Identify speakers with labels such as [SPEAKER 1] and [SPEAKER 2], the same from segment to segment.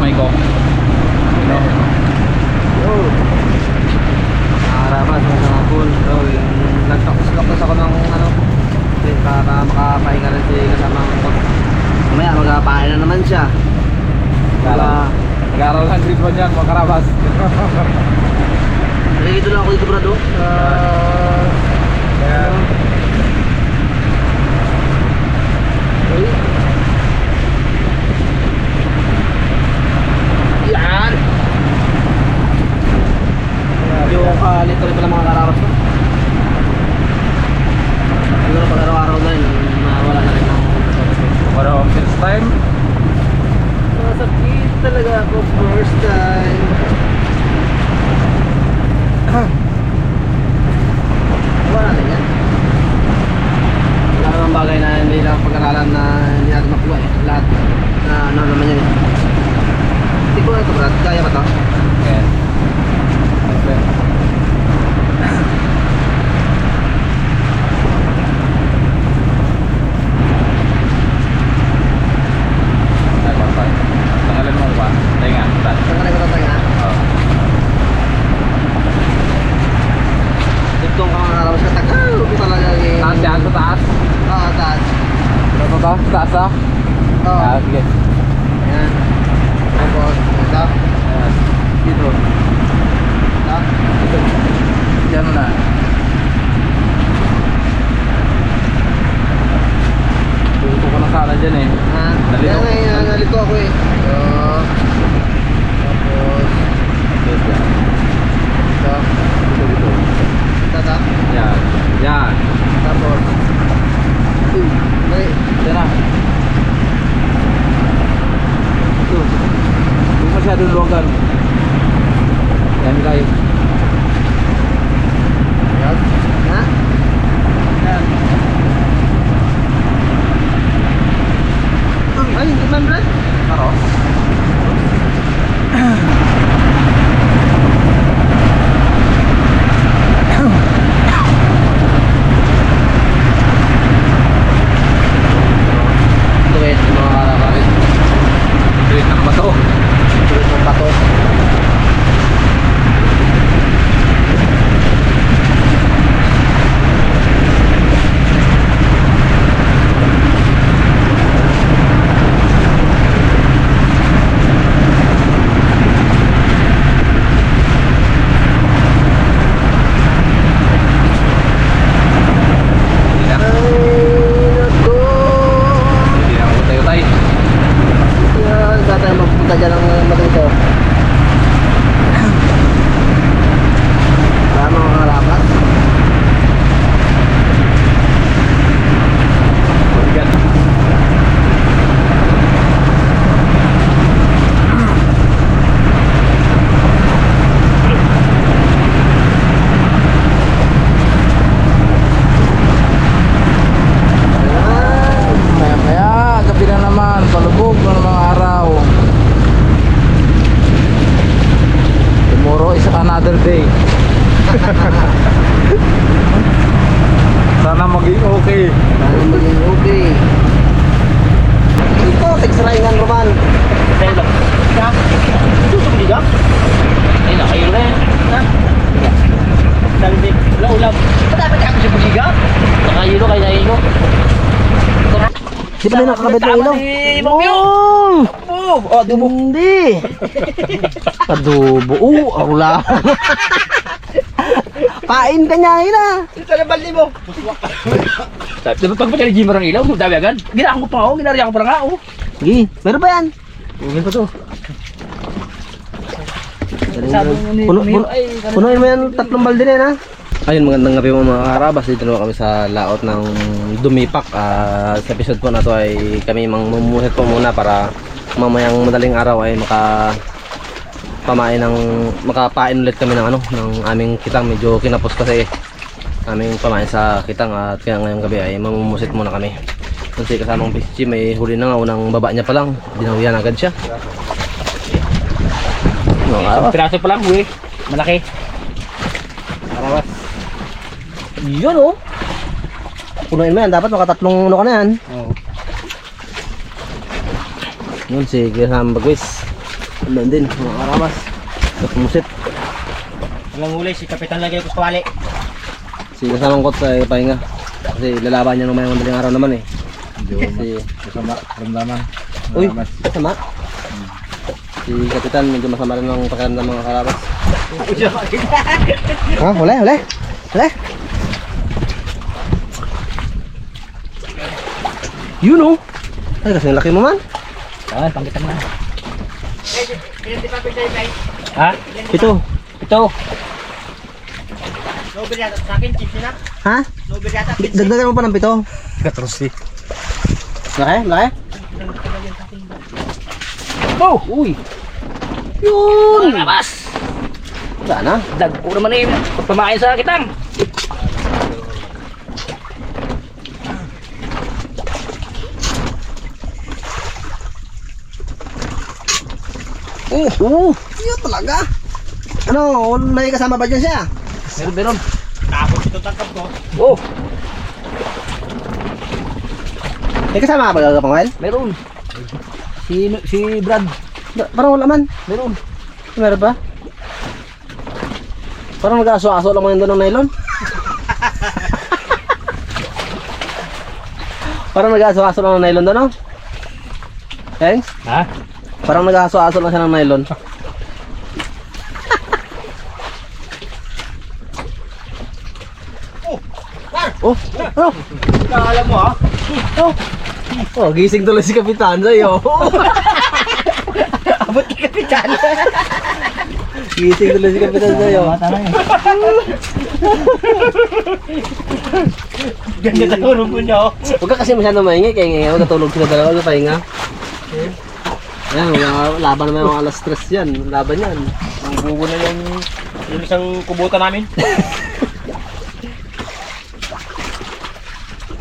[SPEAKER 1] kamay ko. Know?
[SPEAKER 2] Yo. Nakarapas mo sa pool. So, yung nagtapos-tapos ako ng ano. Kasi para makapahinga rin si kasama ko. Mamaya magpapain na naman siya. Kala.
[SPEAKER 1] Nag-aaral ng grade 1 yan, mga karabas.
[SPEAKER 2] Nagigito lang ako dito brado. Uh,
[SPEAKER 1] Kaya,
[SPEAKER 2] Yan! Yung kalito rin pala mga kararos ko. Siguro pag araw-araw na rin, mawala na rin ako.
[SPEAKER 1] para since time,
[SPEAKER 2] Masakit talaga ako first time. Wala na yan. Wala namang bagay na hindi lang pag-aralan na hindi natin makuha eh. Lahat na ano naman yan eh. Hindi ko na ito Brad, kaya ba ito?
[SPEAKER 1] Yes. Okay. Taas yan, taas.
[SPEAKER 2] Oo, taas.
[SPEAKER 1] Ito, ito, ito. Taas ah.
[SPEAKER 2] Oo.
[SPEAKER 1] Ah, sige.
[SPEAKER 2] Ayan. Tapos, ito.
[SPEAKER 1] Ayan. Dito.
[SPEAKER 2] Nakakabit ng ilaw?
[SPEAKER 3] Oh! Oh! Oh, dumo.
[SPEAKER 2] Hindi. Adobo. Oo, ako lang. Pain ka niya, ina.
[SPEAKER 3] Ito na baldi mo. Diba pag pagka ni ang ilaw, dami agad. Ginaan ko pa ako, ginariyan ko pa nga ako.
[SPEAKER 2] Sige, meron ba yan?
[SPEAKER 3] Ugin pa to.
[SPEAKER 2] Puno, puno, punuin mo yan, tatlong balde na yan, ha? Ayun, magandang gabi mo mga karabas. Dito naman kami sa laot ng Dumipak. Ah, sa episode po na to ay kami mamumuhat po muna para mamayang madaling araw ay maka pamain ng makapain ulit kami ng ano ng aming kitang medyo kinapos kasi aming pamain sa kitang at kaya ngayong gabi ay mamumusit muna kami kasi kasamang PCG may huli na nga unang baba niya pa lang dinawian agad siya mga karabas
[SPEAKER 3] Piraso pa lang, uwi. Malaki.
[SPEAKER 2] Yun oh. Punuin mo yan. Dapat makatatlong ano ka na yan.
[SPEAKER 3] Oo.
[SPEAKER 2] Yun, si Graham Bagwis. Andun din, mga karabas. Nakumusit.
[SPEAKER 3] Walang huli, si Kapitan lagi ko sa wali.
[SPEAKER 2] Si kasamang kot sa pahinga. Kasi lalaban niya naman yung madaling araw naman eh.
[SPEAKER 1] Medyo
[SPEAKER 2] Si,
[SPEAKER 1] masama, ramdaman.
[SPEAKER 2] uy,
[SPEAKER 1] Ramdaman.
[SPEAKER 2] masama. Si Kapitan medyo masama rin ng pakiramdam mga karabas. Ha? Wala, wala. Wala. Yun oh. Ay, kasi laki mo man.
[SPEAKER 3] Ah, pangkitang na. Ha?
[SPEAKER 2] Ito.
[SPEAKER 3] Ito. Nober yata sa akin, chips na.
[SPEAKER 2] Ha?
[SPEAKER 3] Nober yata.
[SPEAKER 2] Dagdagan mo pa ng pito.
[SPEAKER 1] Katrosi.
[SPEAKER 2] Laki, laki.
[SPEAKER 3] Oh!
[SPEAKER 2] Uy. Yun.
[SPEAKER 3] Labas!
[SPEAKER 2] Wala na.
[SPEAKER 3] Dagpo naman eh. Pagpamain sa kitang.
[SPEAKER 2] Oh, oh. Yun talaga. Ano, may kasama ba dyan siya?
[SPEAKER 3] Meron, meron. Tapos ito tangkap ko. Oh!
[SPEAKER 2] May kasama ba gagawin Pangwel?
[SPEAKER 3] Meron. Si, si Brad.
[SPEAKER 2] Ba- Parang wala man.
[SPEAKER 3] Meron.
[SPEAKER 2] Meron ba? Parang nag-aso-aso lang mga doon ng nylon. Parang nag-aso-aso lang ng nylon doon, no? Thanks?
[SPEAKER 3] Ha?
[SPEAKER 2] Parang nag-aso-aso lang siya ng nylon. oh, oh,
[SPEAKER 3] Kala mo ha?
[SPEAKER 2] oh. Oh, gising tuloy si Kapitan sa'yo.
[SPEAKER 3] Abot kay Kapitan.
[SPEAKER 2] gising tuloy si Kapitan sa'yo.
[SPEAKER 3] Ganda na tulog mo niya.
[SPEAKER 2] Huwag ka kasi masyadong maingay, kaya ngayon natulog sila dalawa sa pahinga. Mga laban naman yung mga alas stress yan. Laban yan.
[SPEAKER 3] Ang bubo na yung, yung isang kubuta namin.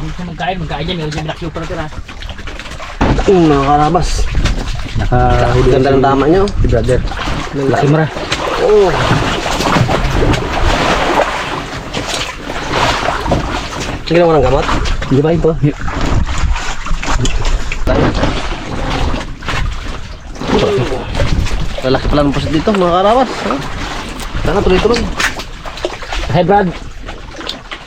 [SPEAKER 3] Ang gusto magkain, magkain dyan. Meron dyan black super na tira.
[SPEAKER 2] Yung mga karabas.
[SPEAKER 1] Nakahuli
[SPEAKER 2] Ganda ng tama nyo.
[SPEAKER 1] Si brother.
[SPEAKER 2] Laki
[SPEAKER 1] mara.
[SPEAKER 2] Oo. Sige mo ng gamot.
[SPEAKER 1] Hindi ba ito?
[SPEAKER 2] Lalaki pala ng pusit dito, mga karabas. Ha? Sana tuloy-tuloy.
[SPEAKER 3] Hey Brad.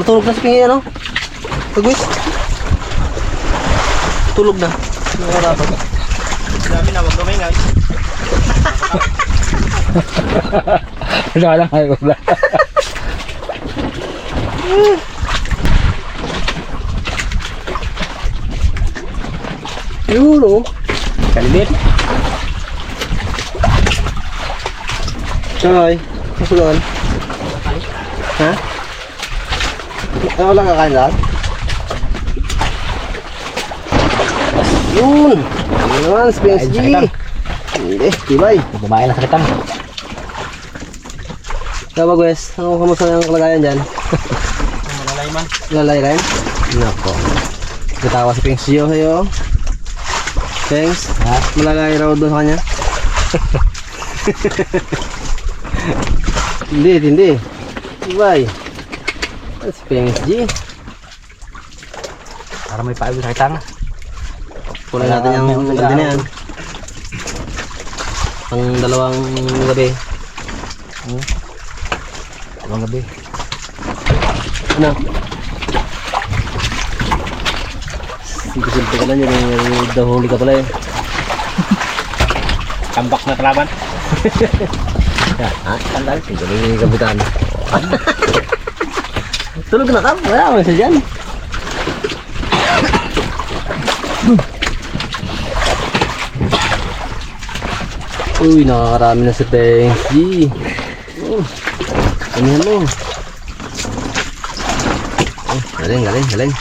[SPEAKER 2] Matulog na si Pingi, ano? Pagwis. Tulog na. Mga karabas.
[SPEAKER 3] Sabi na, wag kamay nga.
[SPEAKER 1] Wala lang. Wala.
[SPEAKER 2] Yun, oh.
[SPEAKER 3] Kalimit.
[SPEAKER 2] Ay, masugan. Ha? Ah, wala kakain lahat? Yun! Ano naman, si PSG? Hindi, tibay.
[SPEAKER 3] Bumain na sa kitang.
[SPEAKER 2] Kaya Wes, ano kamusta ang kalagayan dyan?
[SPEAKER 3] Malalay man.
[SPEAKER 2] Lalay rin? Nako. Katawa si Pengsio sa'yo. Pengs,
[SPEAKER 3] Ha?
[SPEAKER 2] malalay raw doon sa kanya. hindi, hindi. Tibay. Ah, Si Pengs G.
[SPEAKER 3] Para may paayos sa kitang.
[SPEAKER 2] Kulay natin yung balde na yan. Pang dalawang gabi.
[SPEAKER 3] Ibang gabi.
[SPEAKER 2] Ano? Simple-simple ka lang yun. yung Dahuli ka pala eh.
[SPEAKER 3] Tambak na kalaban.
[SPEAKER 2] Ha? Tandaan. Tuloy yung kapitan. Tulog na ka? Wala naman siya dyan. Uy, nakakarami na si Peng G. Oh, ano mo? Oh, galing, galing, galing.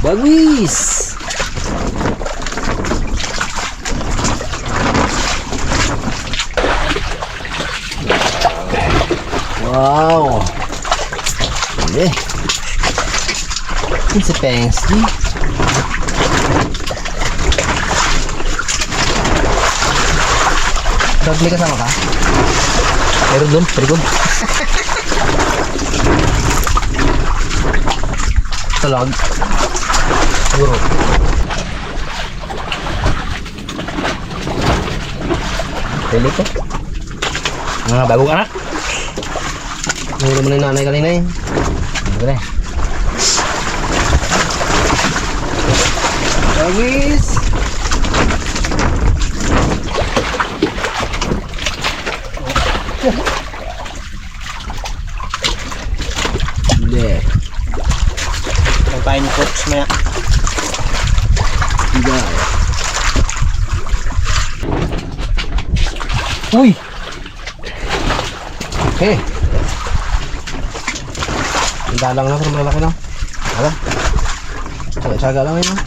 [SPEAKER 2] Bagwis! Wow! Hindi. Yung si Pensky. Dudley kasama ka? Meron doon, perigod. Talag. Siguro. Pili ko.
[SPEAKER 3] Mga bago ka?
[SPEAKER 2] Nahuli mo na yung nanay kanina eh.
[SPEAKER 3] Boleh.
[SPEAKER 2] Bagis! Hindi.
[SPEAKER 3] Ang ni coach maya.
[SPEAKER 2] Hindi.
[SPEAKER 3] Uy!
[SPEAKER 2] Okay. Ang dalang lang, pero malaki lang. Wala. Saga lang yun. ah.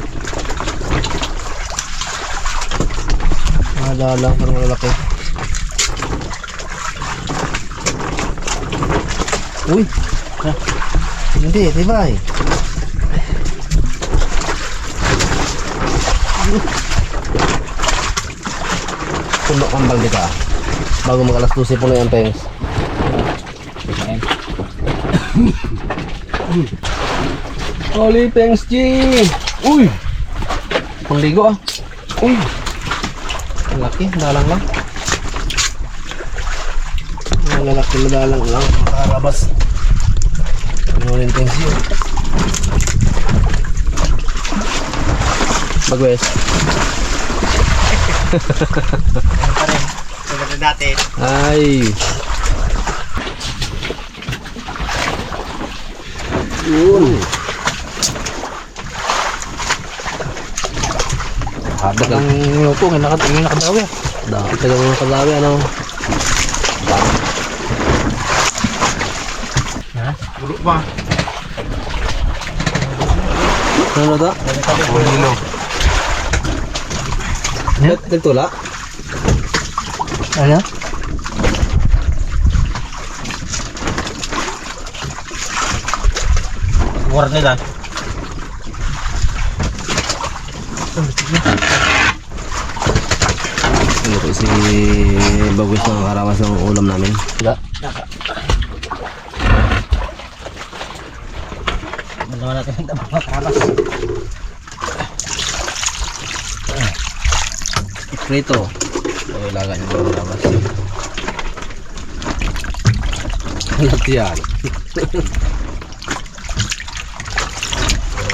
[SPEAKER 2] Mga dalang, pero malalaki. Uy! Ha? Hindi, tibay. Puno kambal di ka. Bago mag alas 12 puno yung pengs. Holy thanks, G! Uy! Pangligo ah. Uy! Ang laki, dalang lang. Ang lalaki na dalang lang. Makarabas. Holy thanks, G. Bagwes.
[SPEAKER 3] Pa rin. Tulad na dati.
[SPEAKER 2] Ay! Yun! Habang
[SPEAKER 3] Ang luto, ngayon nakad ngayon nakadawi.
[SPEAKER 2] Dami talagang mga ano?
[SPEAKER 3] Ha? Ulo pa.
[SPEAKER 2] Ano na to?
[SPEAKER 3] Ulo.
[SPEAKER 2] Nag nagtula?
[SPEAKER 3] Ano? War nila.
[SPEAKER 2] Ano po si Bagwis na karamas ng ulam namin? Wala.
[SPEAKER 3] Dalawa natin ang dabang karas.
[SPEAKER 2] Prito. O ilaga niyo ng karamas. Alat yan.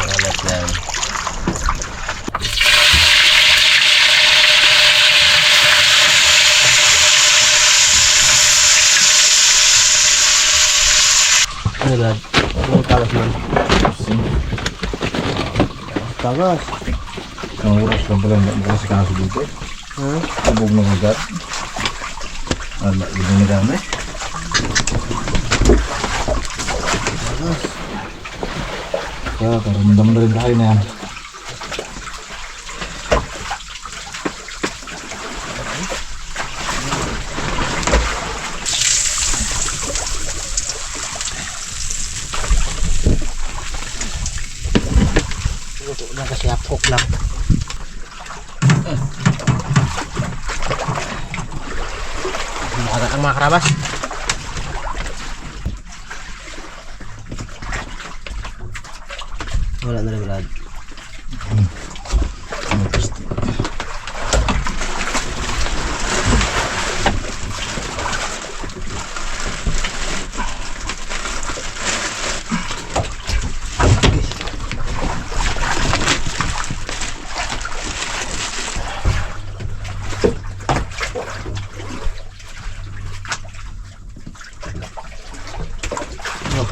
[SPEAKER 2] Alat yan. Ano dad? Ano talas man? Tagas.
[SPEAKER 4] Ang oras lang pala na kasi kaso dito.
[SPEAKER 2] Ha?
[SPEAKER 4] Sabog ng agad. Ala, hindi na dami. Kaya, karamdam na rin tayo na yan.
[SPEAKER 3] Luto hapok lang. Mukha ang mga karabas.
[SPEAKER 2] Wala na rin Brad.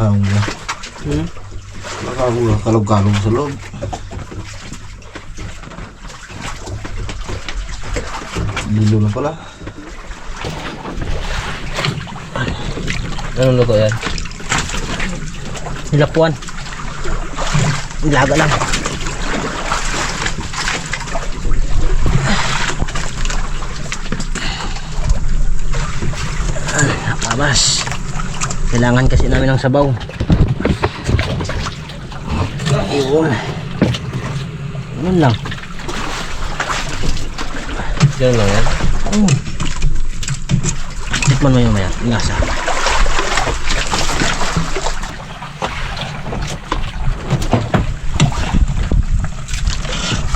[SPEAKER 4] Nakahula.
[SPEAKER 2] Hmm?
[SPEAKER 4] Nakahula. Kalog-kalog sa loob. Lilo na pala.
[SPEAKER 2] Anong luto yan?
[SPEAKER 3] Nilapuan. Nilaga lang. Ay, nakabas. Kailangan kasi namin ng sabaw. Yun. Ganun lang.
[SPEAKER 2] Ganun lang yan?
[SPEAKER 3] Mm. Tikman mo yung maya.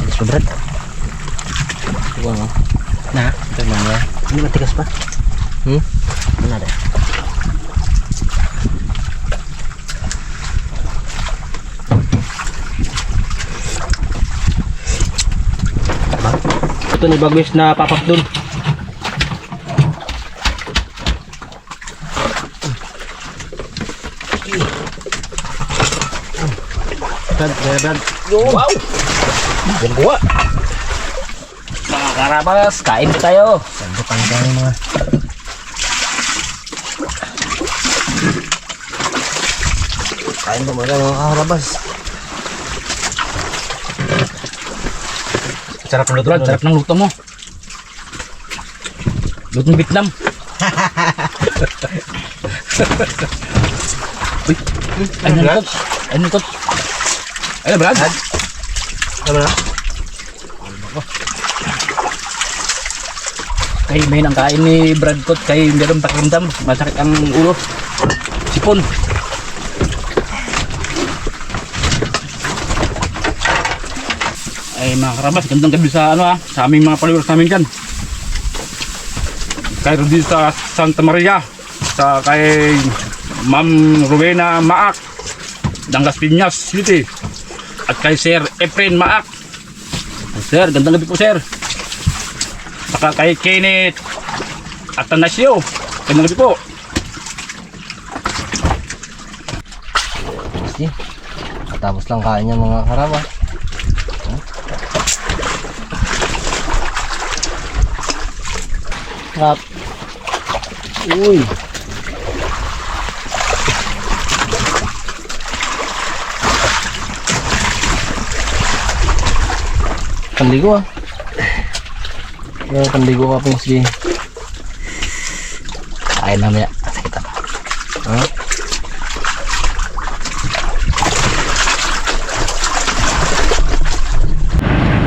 [SPEAKER 3] Alis ko, Brad.
[SPEAKER 2] Wow.
[SPEAKER 3] Na?
[SPEAKER 2] Tignan mo.
[SPEAKER 3] Hindi matigas pa.
[SPEAKER 2] Hmm?
[SPEAKER 3] Ano na? Ito ni Bagwis na papak dun. Brad, Brad, Brad.
[SPEAKER 1] Wow!
[SPEAKER 3] Yan buwa.
[SPEAKER 1] Mga karabas, kain tayo.
[SPEAKER 3] Sandukan ka ng mga...
[SPEAKER 2] Kain ba mga mga
[SPEAKER 3] Sarap ng luto.
[SPEAKER 1] Brad, sarap ng luto mo. Lutong Vietnam. Uy, ano
[SPEAKER 2] Brad?
[SPEAKER 1] to? Ano to? Ano Brad?
[SPEAKER 2] Ano na?
[SPEAKER 1] Kay may nang kain ni Brad Cott kay meron pakiramdam. Masakit ang ulo. Sipon. Ay mga karabas, gandang gabi sa ano ah, sa aming mga followers namin dyan. Kay Rudy sa Santa Maria, sa kay Ma'am Rowena Maak, Dangas Piñas City, at kay Sir Efren Maak. Sir, gandang gabi po sir. Saka kay Kenneth Atanasio. Gandang gabi po.
[SPEAKER 2] Tapos lang kain niya mga karabas.
[SPEAKER 3] Sarap. Uy.
[SPEAKER 2] Panligo ah. Kaya panligo ka pong sige.
[SPEAKER 3] Kain na maya. Sakit ako.
[SPEAKER 2] Ha?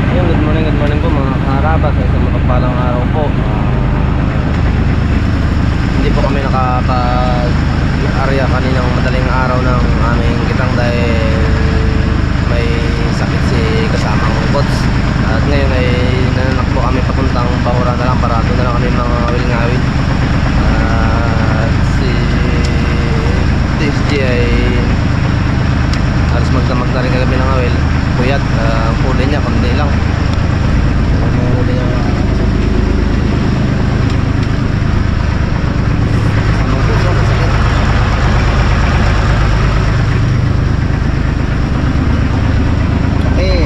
[SPEAKER 2] Ayun, good morning, good morning po mga karabas. Sa isang mapagpalang araw po. Ah, hindi po kami nakapag-area kaninang madaling araw ng aming kitang dahil may sakit si kasamang bots. At ngayon ay nananak po kami papuntang Bahura na lang para doon na lang kami mga wilngawin. At si TSG ay halos magdamag na rin kagabi ng awel. Puyat, uh, huli niya, kundi lang. Ang mga huli niya. Anong puso, masakit.
[SPEAKER 3] Okay.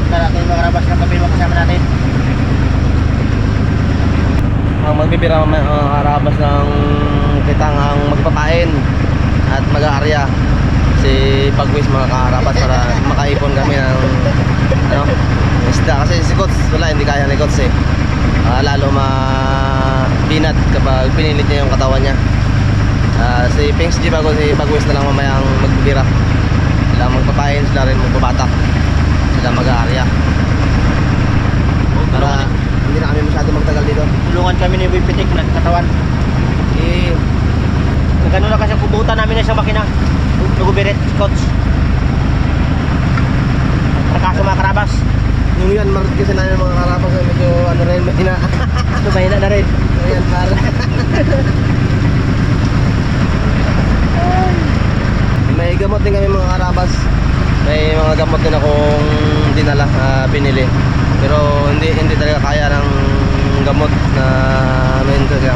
[SPEAKER 3] Punta natin yung mga rabas ng kapilwa kasama natin.
[SPEAKER 2] ang magbibira ang uh, arabas ng kitang ang magpapain at mag-aarya si Pagwis mga kaharabas para makaipon kami ng ano, isda kasi si Kots wala hindi kaya ni Kots eh Ah, lalo ma-binat kapag pinilit niya yung katawan niya Ah, si Pings G bago si Pagwis na lang mamayang magbibira sila magpapain sila rin magbabatak sila mag-aarya para hindi na kami masyado magtagal dito
[SPEAKER 3] Tulungan kami ni Boy Pitik na katawan.
[SPEAKER 2] eh
[SPEAKER 3] Nagano na kasi kubutan namin na isang makina. Nagubirit, coach. Trakaso mga karabas.
[SPEAKER 2] Yung yan, marit kasi na yung mga karapas na medyo ano rin, mahina.
[SPEAKER 3] Ito mahina na rin.
[SPEAKER 2] Ayan, para. May gamot din kami mga karabas. May mga gamot din akong dinala, ah, binili. Pero hindi hindi talaga kaya ng gamot na ano yun talaga.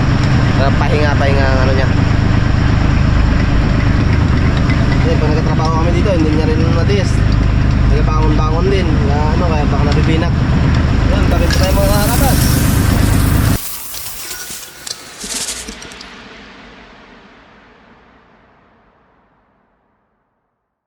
[SPEAKER 2] Ah, pahinga, pahinga ano niya. Kasi pag nagtatrabaho kami dito, hindi niya rin matiis. Nagbangon-bangon din. Na, ano, kaya baka nabibinak. Yan, bakit tayo mga karabas?